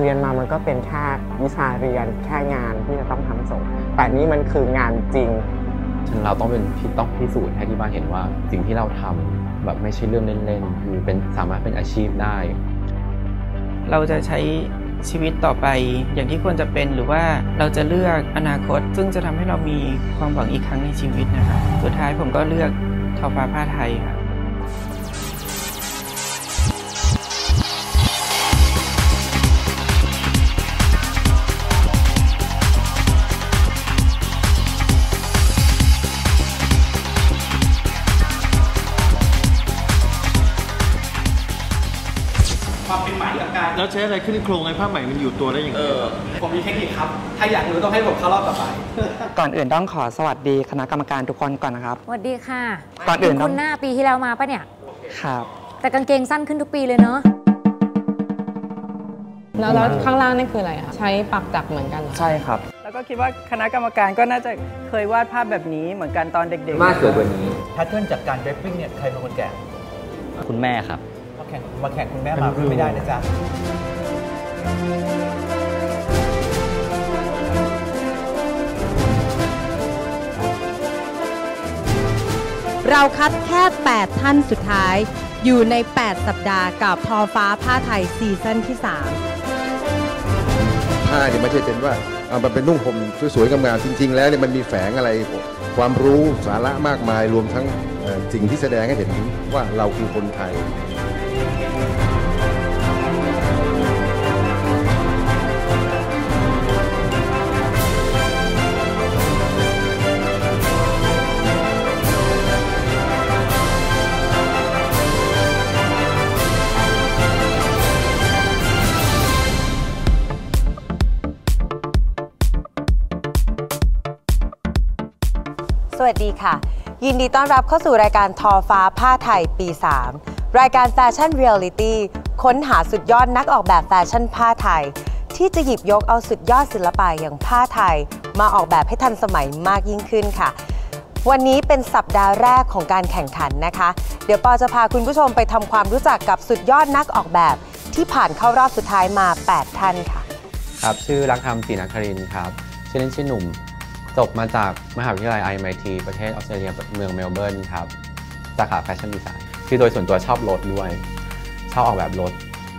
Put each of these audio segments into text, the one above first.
เรียนมามันก็เป็นแค่วิชาเรียนแค่งานที่จะต้องทำส่ง แต่นี่มันคืองานจริงเราต้องเป็นพี่ต้องพิสูจน์ให้ที่บ้านเห็นว่า สิ่งที่เราทำแบบไม่ใช่เรื่องเล่นๆ คือเป็นสามารถเป็นอาชีพได้ เราจะใช้ชีวิตต่อไปอย่างที่ควรจะเป็นหรือว่าเราจะเลือกอนาคต ซึ่งจะทำให้เรามีความหวังอีกครั้งในชีวิตนะครับ สุดท้ายผมก็เลือกทอฟ้าผ้าไทยครับ ช้อะไรขึ้นโครงให้ผ้าไหมมันอยู่ตัวได้ยังไงผมมีเทคนิคครับ ถ้าอยากรู้ต้องให้ผมเข้ารอบต่อไป ก่อนอื่นต้องขอสวัสดีคณะกรรมการทุกคนก่อนนะครับ สวัสดีค่ะ ก่อนอื่นต้คุองณหน้าปีที่แล้วมาปะเนี่ย ครับ แต่กางเกงสั้นขึ้นทุกปีเลยเนาะแล้วแล้วข้างล่างนี่คืออะไรคะใช้ปักจักรเหมือนกันเหรอใช่ครับ แล้วก็คิดว่าคณะกรรมการก็น่าจะเคยวาดภาพแบบนี้เหมือนกันตอนเด็กๆ มากเกินกว่านี้แพทเทิร์นจากการเดรฟฟิ้งเนี่ยใครเป็นคนแกะคุณแม่ครับมา แข่งมาแข่งคุณแม่มาด้วยไม่ได้นะจ๊ะเราคัดแค่ 8 ท่านสุดท้าย อยู่ใน 8 สัปดาห์กับทอฟ้าผ้าไทยซีซั่นที่ 3 ผ้าเนี่ยไม่ใช่เป็นว่าเอามาเป็นนุ่งห่มสวยๆงามๆจริง ๆ แล้วเนี่ยมันมีแฝงอะไร ความรู้สาระมากมายรวมทั้งเอ่อสิ่งที่แสดงให้เห็นว่าเราคือคนไทย สวัสดีค่ะ ยินดีต้อนรับเข้าสู่รายการทอฟ้าผ้าไทยปี 3 รายการแฟชั่นเรียลลิตี้ค้นหาสุดยอดนักออกแบบแฟชั่นผ้าไทย ที่จะหยิบยกเอาสุดยอดศิลปะอย่างผ้าไทย มาออกแบบให้ทันสมัยมากยิ่งขึ้นค่ะ วันนี้เป็นสัปดาห์แรกของการแข่งขันนะคะ เดี๋ยวปอจะพาคุณผู้ชมไปทำความรู้จักกับสุดยอดนักออกแบบ ที่ผ่านเข้ารอบสุดท้ายมา 8 ท่านค่ะ ครับ ชื่อรักธรรมศรีนครินครับ ชื่อเล่นชื่อหนุ่ม จบมาจากมหาวิทยาลัย IMIT ประเทศออสเตรเลียเมืองเมลเบิร์นครับ สาขาแฟชั่นดีไซน์คือโดยส่วนตัวชอบรถด้วย ชอบออกแบบรถ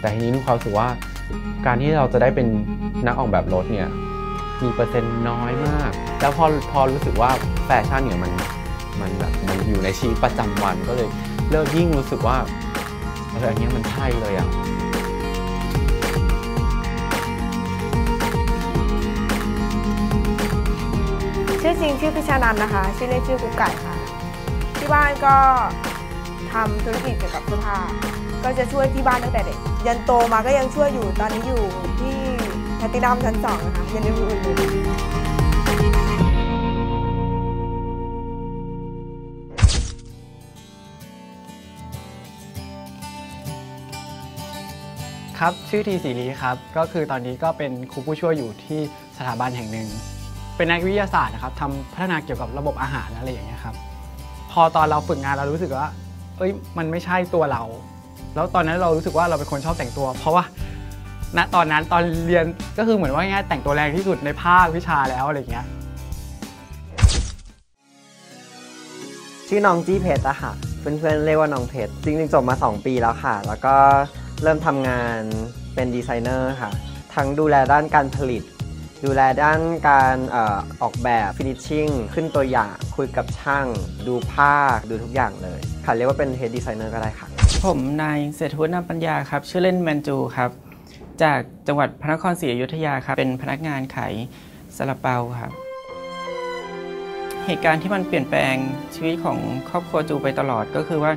แต่ทีนี้มีความรู้สึกว่า การที่เราจะได้เป็นนักออกแบบรถเนี่ยมีเปอร์เซ็นต์น้อยมาก แล้วพอพอรู้สึกว่าแฟชั่นเนี่ยมันมันแบบมันอยู่ในชีวิตประจำวันก็เลยเลิกยิ่งรู้สึกว่าเอออันเนี้ยมันใช่เลยอะ ชื่อจริงชื่อพิชานันนะคะ ชื่อเล่นชื่อกุ๊กไก่ค่ะ ที่บ้านก็ทำธุรกิจเกี่ยวกับเสื้อผ้า ก็จะช่วยที่บ้านตั้งแต่เด็ก ยันโตมาก็ยังช่วยอยู่ ตอนนี้อยู่ที่แพตตินัมชั้นสองนะคะยังอยู่อื่นครับ ชื่อทีสีรีครับ ก็คือตอนนี้ก็เป็นครูผู้ช่วยอยู่ที่สถาบันแห่งหนึ่ง เป็นนักวิทยาศาสตร์นะครับทำพัฒนาเกี่ยวกับระบบอาหารอะไรอย่างเงี้ยครับพอตอนเราฝึกงานเรารู้สึกว่า เอ้ยมันไม่ใช่ตัวเรา แล้วตอนนั้นเรารู้สึกว่าเราเป็นคนชอบแต่งตัว เพราะว่าณตอนนั้นตอนเรียนก็คือเหมือนว่าง่ายแต่งตัวแรงที่สุดในภาควิชาแล้วอะไรอย่างเงี้ยชื่อน้องจี้เพชรอะค่ะ เพื่อนๆเรียกว่าน้องเพชรจริงๆจบมา 2 ปีแล้วค่ะ แล้วก็เริ่มทำงานเป็นดีไซเนอร์ค่ะ ทั้งดูแลด้านการผลิต ดูแลด้านการออออกแบบฟินิชชิ่งขึ้นตัวอย่างคุยกับช่าง ดูภาพดูทุกอย่างเลยค่ะเรียกว่าเป็นเฮดดีไซเนอร์ก็ได้ค่ะ ผมนายเศรษฐวุฒินามปัญญาครับ ชื่อเล่นแมนจูครับ จากจังหวัดพระนครศรีอยุธยาครับ เป็นพนักงานขายซาลาเปาครับ เหตุการณ์ที่มันเปลี่ยนแปลงชีวิตของครอบครัวจูไปตลอดก็คือว่า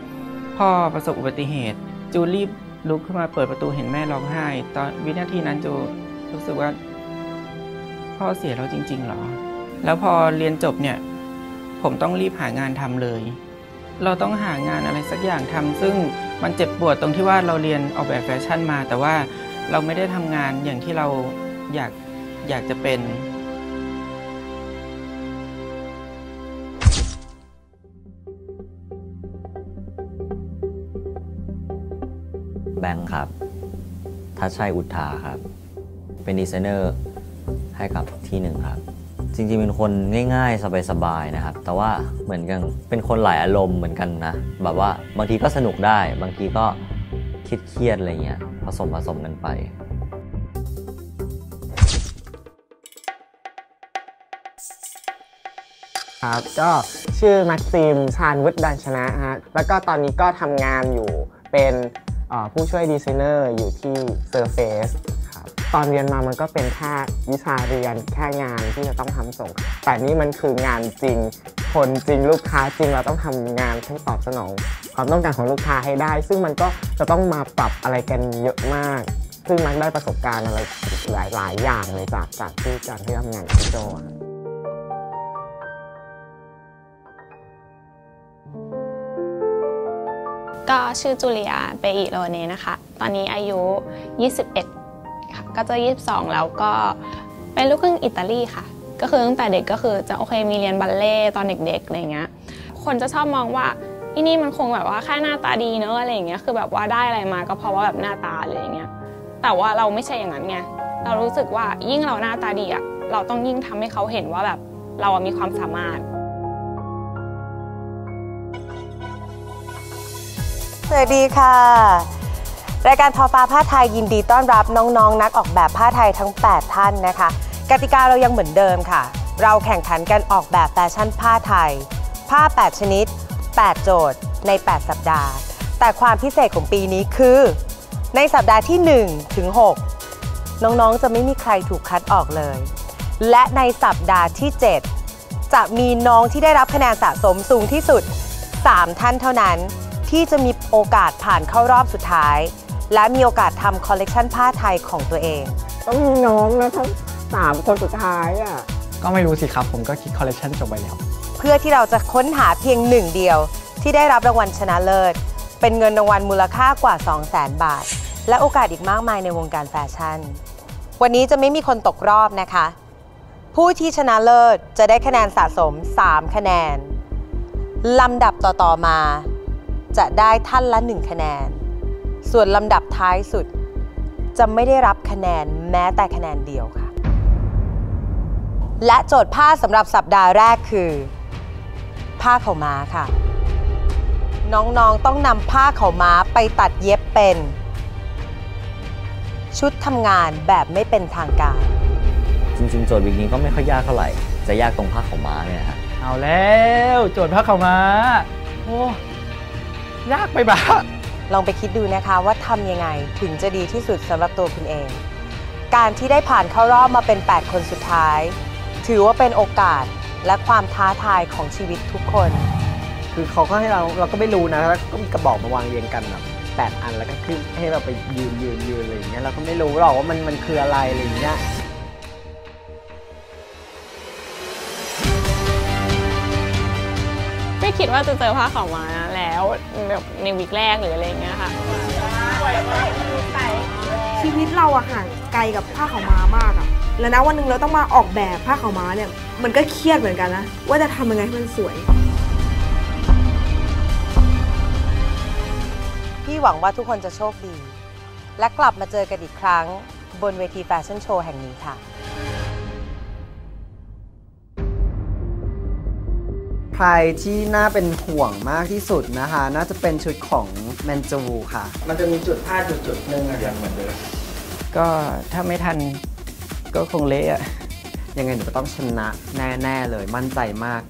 พ่อประสบอุบัติเหตุ จูรีบลุกขึ้นมาเปิดประตูเห็นแม่ร้องไห้ ตอนวินาทีนั้นจูรู้สึกว่า พ่อเสียแล้วจริงๆเหรอ แล้วพอเรียนจบเนี่ย ผมต้องรีบหางานทำเลย เราต้องหางานอะไรสักอย่างทำซึ่งมันเจ็บปวดตรงที่ว่าเราเรียนออกแบบแฟชั่นมา แต่ว่าเราไม่ได้ทำงานอย่างที่เราอยากอยากจะเป็นแบงค์ครับทัชชัยอุทธาครับ เป็นดีไซเนอร์ ให้กับที่หนึ่งครับ จริงๆเป็นคนง่ายๆ สบายๆนะครับ แต่ว่าเหมือนกันเป็นคนหลายอารมณ์เหมือนกันนะ แบบว่าบางทีก็สนุกได้ บางทีก็คิดเครียดอะไรเงี้ยผสมผสมกันไปครับก็ชื่อม็กซิมชาญวุฒิดันชนะฮะแล้วก็ตอนนี้ก็ทำงานอยู่เป็นผู้ช่วยดีไซเนอร์อยู่ที่ Surface ตอนเรียนมามันก็เป็นแค่วิชาเรียนแค่งานที่จะต้องทำส่ง แต่นี่มันคืองานจริง คนจริงลูกค้าจริงเราต้องทำงานให้ตอบสนอง ความต้องการของลูกค้าให้ได้ ซึ่งมันก็จะต้องมาปรับอะไรกันเยอะมาก ซึ่งมันได้ประสบการณ์อะไรหลายๆอย่างเลยจากจากที่การที่ทำงานกับพี่โจก็ชื่อจูเลียเปอิโรเนนะคะ ตอนนี้อายุ 21 ค่ะก็จะ22 แล้วก็เป็นลูกครึ่งอิตาลีค่ะ ก็คือตั้งแต่เด็กก็คือจะโอเคมีเรียนบัลเล่ต์ตอนเด็กๆอะไรเงี้ยคนจะชอบมองว่าอีนี่มันคงแบบว่าแค่หน้าตาดีเนอะอะไรเงี้ยคือแบบว่าได้อะไรมาก็เพราะว่าแบบหน้าตาอย่างเงี้ยแต่ว่าเราไม่ใช่อย่างนั้นไงเรารู้สึกว่ายิ่งเราหน้าตาดีอะเราต้องยิ่งทำให้เขาเห็นว่าแบบเรามีความสามารถสวัสดีค่ะ รายการทอฟ้าผ้าไทยยินดีต้อนรับน้องๆนนักออกแบบผ้าไทยทั้ง 8 ท่านนะคะ กติกาเรายังเหมือนเดิมค่ะ เราแข่งขันกันออกแบบแฟชั่นผ้าไทย ผ้า 8 ชนิด 8 โจทย์ใน 8 สัปดาห์ แต่ความพิเศษของปีนี้คือ ในสัปดาห์ที่ 1 ถึง 6 น้องๆ จะไม่มีใครถูกคัดออกเลย และในสัปดาห์ที่ 7 จะมีน้องที่ได้รับคะแนนสะสมสูงที่สุด 3 ท่านเท่านั้นที่จะมีโอกาสผ่านเข้ารอบสุดท้าย และมีโอกาสทำคอลเลกชันผ้าไทยของตัวเอง ต้องมีน้องนะทั้งสามคนสุดท้ายอะก็ไม่รู้สิครับ ผมก็คิดคอลเลคชันจบไปแล้ว เพื่อที่เราจะค้นหาเพียงหนึ่งเดียว ที่ได้รับรางวัลชนะเลิศ เป็นเงินรางวัลมูลค่ากว่า 200,000บาท และโอกาสอีกมากมายในวงการแฟชั่น วันนี้จะไม่มีคนตกรอบนะคะ ผู้ที่ชนะเลิศจะได้คะแนนสะสม 3 คะแนนลำดับต่อๆมา จะได้ท่านละ 1 คะแนน ส่วนลำดับท้ายสุด จะไม่ได้รับคะแนนแม้แต่คะแนนเดียวค่ะ และโจทย์ผ้าสำหรับสัปดาห์แรกคือ ผ้าขาวม้าค่ะ น้องๆต้องนำผ้าขาวม้าไปตัดเย็บเป็น ชุดทำงานแบบไม่เป็นทางการ จริงๆ โจทย์วิกนี้ก็ไม่ค่อยยากเท่าไหร่ จะยากตรงผ้าขาวม้าเนี่ยนะฮะเอาแล้ว โจทย์ผ้าขาวม้าโอ้ยากไปบ้า ลองไปคิดดูนะคะว่าทำยังไงถึงจะดีที่สุดสำหรับตัวคุณเอง การที่ได้ผ่านเข้ารอบมาเป็น 8 คนสุดท้าย ถือว่าเป็นโอกาสและความท้าทายของชีวิตทุกคน คือเขาก็ให้เราเราก็ไม่รู้นะแล้วก็มีกระบอกมาวางเรียงกันแบบแปดอันแล้วก็ขึ้นให้เราไปยืนยืนยืนอะไรอย่างเงี้ยเราก็ไม่รู้หรอกว่ามันมันคืออะไรอะไรอย่างเงี้ยไม่คิดว่าจะเจอผ้าขาวม้า แล้วแบบในวีคแรกหรืออะไรอย่างเงี้ยค่ะ ชีวิตเราอะห่างไกลกับผ้าขาวม้ามากอะแล้วนะวันหนึ่งเราต้องมาออกแบบผ้าขาวม้าเนี่ย มันก็เครียดเหมือนกันนะ ว่าจะทำยังไงให้มันสวย พี่หวังว่าทุกคนจะโชคดี และกลับมาเจอกันอีกครั้ง บนเวทีแฟชั่นโชว์แห่งนี้ค่ะ ใครที่น่าเป็นห่วงมากที่สุดนะคะ น่าจะเป็นชุดของแมนจูค่ะ มันจะมีจุดพลาดจุดจุดหนึ่งอะยังเหมือนเดิมก็ถ้าไม่ทันก็คงเละอะยังไงหนูก็ต้องชนะแน่ ๆ เลยมั่นใจมาก